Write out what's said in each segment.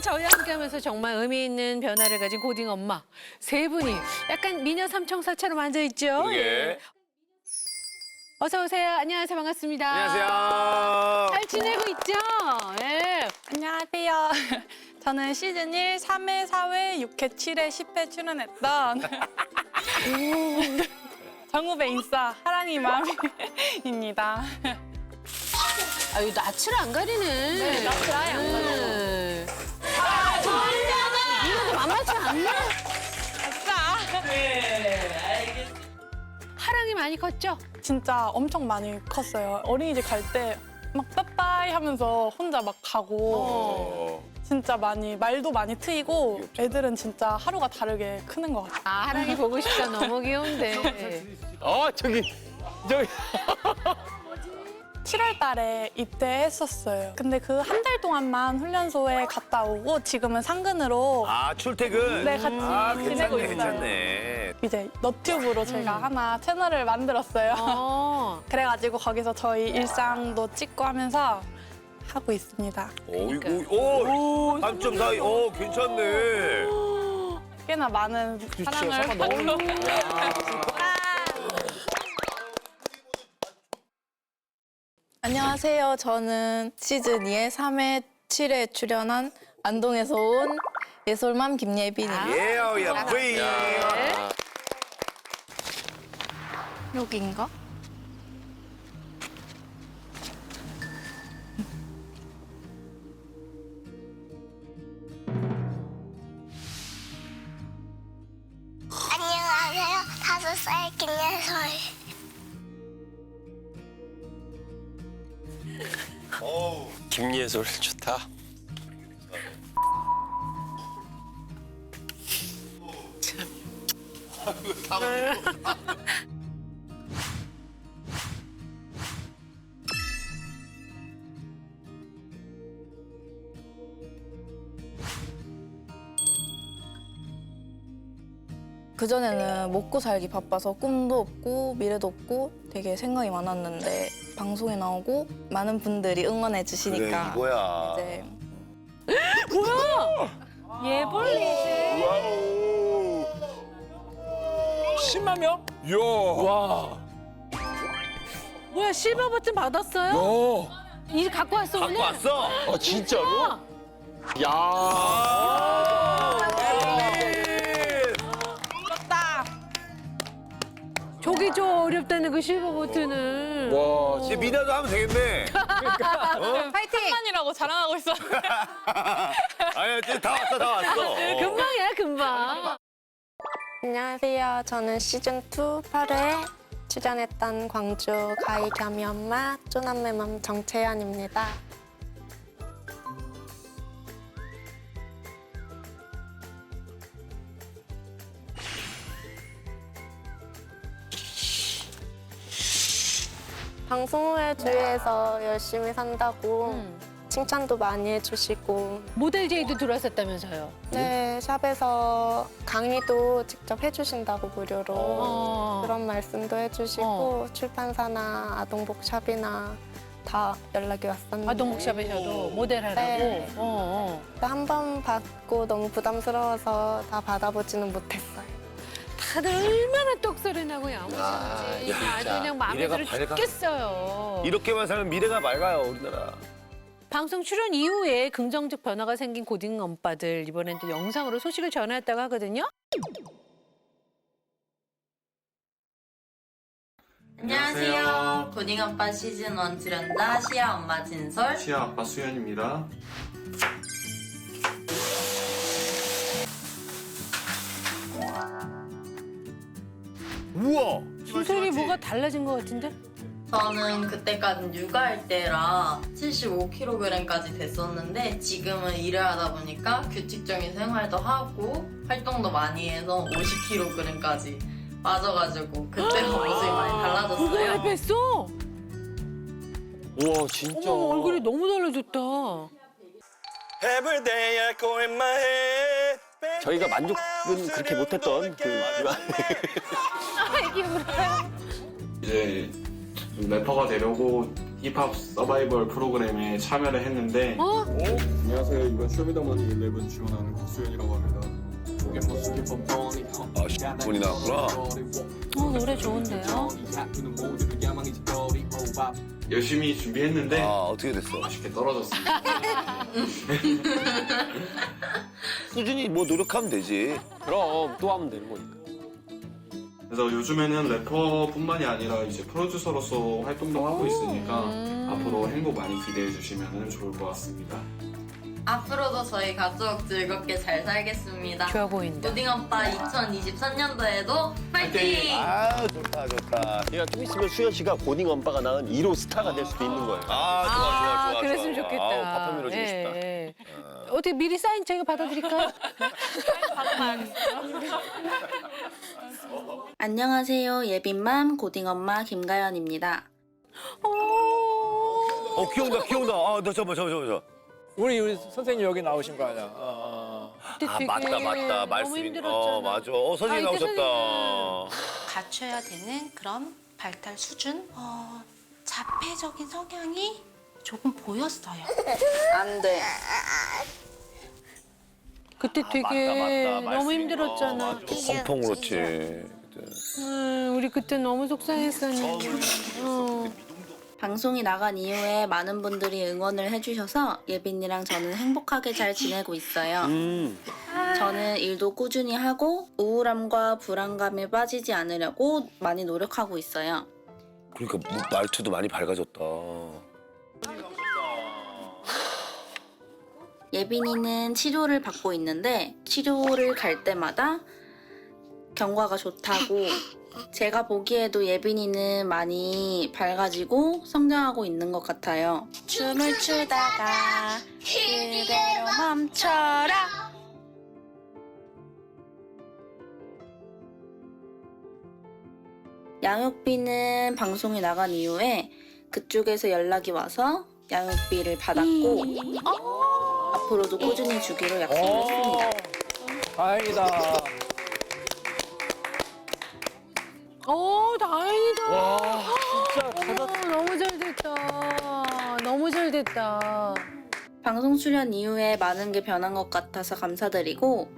저희와 함께하면서 정말 의미 있는 변화를 가진 고딩 엄마 세 분이 약간 미녀 삼총사처럼 앉아 있죠. 그러게. 어서 오세요. 안녕하세요. 반갑습니다. 안녕하세요. 잘 지내고 있죠? 예. 안녕하세요. 저는 시즌 1, 3회, 4회, 6회, 7회, 10회 출연했던 정우배 인싸 하랑이 맘입니다. 아유 낯을 안 가리네. 네, 낯을 아예 안 가리네. 않네. 하랑이 많이 컸죠? 진짜 엄청 많이 컸어요. 어린이집 갈 때 막 빠빠이 하면서 혼자 막 가고 어. 진짜 많이 말도 많이 트이고 애들은 진짜 하루가 다르게 크는 것 같아요. 아 하랑이 보고 싶다. 너무 귀여운데. 어 저기 저기 7월 달에 입대했었어요. 근데 그 한 달 동안만 훈련소에 갔다 오고 지금은 상근으로 아 출퇴근. 네, 같이 아 지내고 괜찮네 있어요. 괜찮네. 이제 너튜브로 제가 하나 채널을 만들었어요. 어. 그래가지고 거기서 저희 일상도 찍고 하면서 하고 있습니다. 오오 삼점 사이. 오 괜찮네. 꽤나 많은 사랑을 받고 안녕하세요. 저는 시즌 2의 3회, 7회 출연한 안동에서 온 예솔맘 김예빈입니다. 예야 프리. 여기인가? 안녕하세요. 다섯 살 김예솔. 김예솔 좋다. 그전에는 먹고 살기 바빠서 꿈도 없고 미래도 없고 되게 생각이 많았는데 방송에 나오고 많은 분들이 응원해 주시니까 이거야. 이제. 와우. 10만 명? 야. 와. 뭐야 실버 버튼 받았어요? 야. 이제 갖고 왔어 오늘? 갖고 왔어. 아 진짜로? 야. 저기 저 어렵다는 그 실버 버튼을. 와. 이제 미나도 하면 되겠네. 한만이라고 자랑하고 있었는데 아니야 이제 다 왔어 다 왔어. 어. 금방이야 금방. 안녕하세요. 저는 시즌 2 8회 출연했던 광주 가희 겸이 엄마 쪼남매 맘 정채연입니다. 방송 후에 주위에서 열심히 산다고 음. 칭찬도 많이 해주시고 모델 제이도 들어왔었다면서요? 네, 샵에서 강의도 직접 해주신다고 무료로 어. 그런 말씀도 해주시고 어. 출판사나 아동복 샵이나 다 연락이 왔었는데 아동복샵에서도 모델하라고. 네. 어, 어. 한 번 받고 너무 부담스러워서 다 받아보지는 못했어요. 다들 얼마나 똑소리 나고 야무진지 아, 진짜. 아주 그냥 마음에 미래가 들어 밝아. 죽겠어요. 이렇게만 살면 미래가 맑아요 우리나라. 방송 출연 이후에 긍정적 변화가 생긴 고딩 엄빠들 이번엔 또 영상으로 소식을 전했다고 하거든요. 안녕하세요. 고딩 아빠 시즌 1 출연자 시아 엄마 진솔. 시아 아빠 수현입니다. 우와. 진솔이 뭐가 달라진 것 같은데? 저는 그때까지는 육아할 때라 75kg까지 됐었는데 지금은 일을 하다 보니까 규칙적인 생활도 하고 활동도 많이 해서 50kg까지 빠져가지고 그때랑 모습이 많이 그거를 달라졌어요. 뺐어? 우와 진짜. 어머 얼굴이 너무 달라졌다. 저희가 만족은 그렇게 못했던 그. 울어요? 이제 좀 래퍼가 되려고 힙합 서바이벌 프로그램에 참여를 했는데 어? 안녕하세요. 이번 쇼미더머니 11 지원하는 국수현이라고 합니다. 뻔뻔히 아, 씨, 돈이 나왔구나. 어, 노래 좋은데요? 열심히 준비했는데 아, 어떻게 됐어? 아쉽게 떨어졌습니다. 꾸준히 뭐 노력하면 되지. 그럼 또 하면 되는 거니까. 그래서 요즘에는 래퍼뿐만이 아니라 이제 프로듀서로서 활동도 하고 있으니까 앞으로 행복 많이 기대해 주시면 좋을 것 같습니다. 앞으로도 저희 가족 즐겁게 잘 살겠습니다. 좋아 보인다. 고딩 오빠 2023년도에도 파이팅! 아, 좋다, 좋다. 얘가 좀 있으면 수현 씨가 고딩 엄빠가 낳은 1호 스타가 될 수도 있는 거예요. 아, 좋아, 좋아, 좋아. 그랬으면 좋아. 좋겠다. 아우, 파파 밀어주고 예, 싶다. 예. 어떻게 미리 사인 저희가 받아드릴까요? 안녕하세요. 예빈맘 고딩엄마 김가연입니다. 어, 귀여운다, 귀여운다. 아, 너 잠깐만, 잠깐만, 잠깐만. 우리 우리 선생님 여기 나오신 거 아니야? 아, 그때 아, 되게 맞다, 맞다. 너무 말씀이. 힘들었잖아. 어, 맞아. 어, 선생님 아, 이때 나오셨다. 갖춰야 되는 그런 발달 수준, 어, 자폐적인 성향이 조금 보였어요. 안 돼. 그때 되게 맞다, 맞다. 너무 말씀이. 힘들었잖아. 어, 맞아. 엄청 그렇지. 그때. 음, 우리 그때 너무 속상했었는데. 어. 방송이 나간 이후에 많은 분들이 응원을 해주셔서 예빈이랑 저는 행복하게 잘 지내고 있어요. 음. 저는 일도 꾸준히 하고 우울함과 불안감에 빠지지 않으려고 많이 노력하고 있어요. 그러니까 뭐 말투도 많이 밝아졌다. 예빈이는 치료를 받고 있는데 치료를 갈 때마다 경과가 좋다고 제가 보기에도 예빈이는 많이 밝아지고 성장하고 있는 것 같아요. 춤을 추다가 그대로 멈춰라. 양육비는 방송이 나간 이후에 그쪽에서 연락이 와서 양육비를 받았고 앞으로도 꾸준히 주기로 약속했습니다. 다행이다. 오, 다행이다. 와, 진짜 어머, 너무 잘 됐다. 너무 잘 됐다. 방송 출연 이후에 많은 게 변한 것 같아서 감사드리고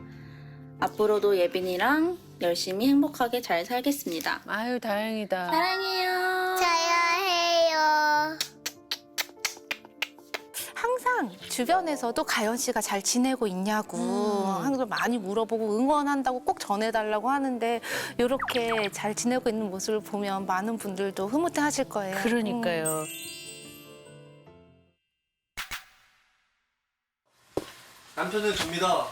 앞으로도 예빈이랑 열심히 행복하게 잘 살겠습니다. 아유, 다행이다. 사랑해요. 해요. 주변에서도 가연 씨가 잘 지내고 있냐고 항상 많이 물어보고 응원한다고 꼭 전해달라고 하는데 이렇게 잘 지내고 있는 모습을 보면 많은 분들도 흐뭇해 하실 거예요. 그러니까요. 남편은 줍니다.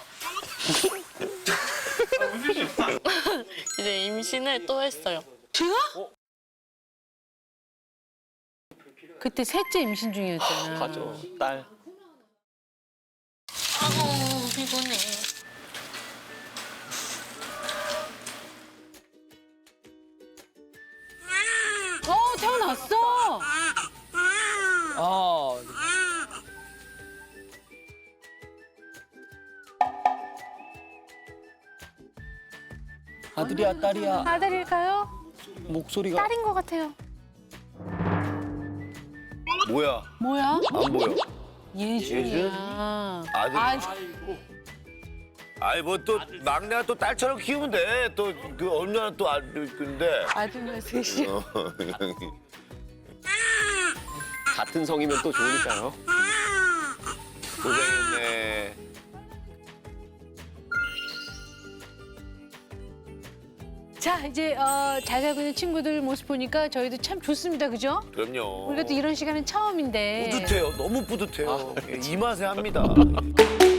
이제 임신을 또 했어요. 그때 셋째 임신 중이었잖아. 맞아. 딸. 아우 피곤해. 어, 태어났어. 아, 아들이야, 딸이야. 아들일까요? 목소리가. 딸인 것 같아요. 뭐야? 뭐야? 안 보여. 예준이야. 아들. 아, 아이 뭐 또 막내가 또 딸처럼 키우면 돼. 또 그 얼마나 또 아들인데. 아들만 셋이. 어, 같은 성이면 또 좋으니까요. 고생했네. 자, 이제 어, 잘 살고 있는 친구들 모습 보니까 저희도 참 좋습니다. 그죠? 그럼요. 우리가 또 이런 시간은 처음인데. 뿌듯해요. 너무 뿌듯해요. 이 맛에 합니다.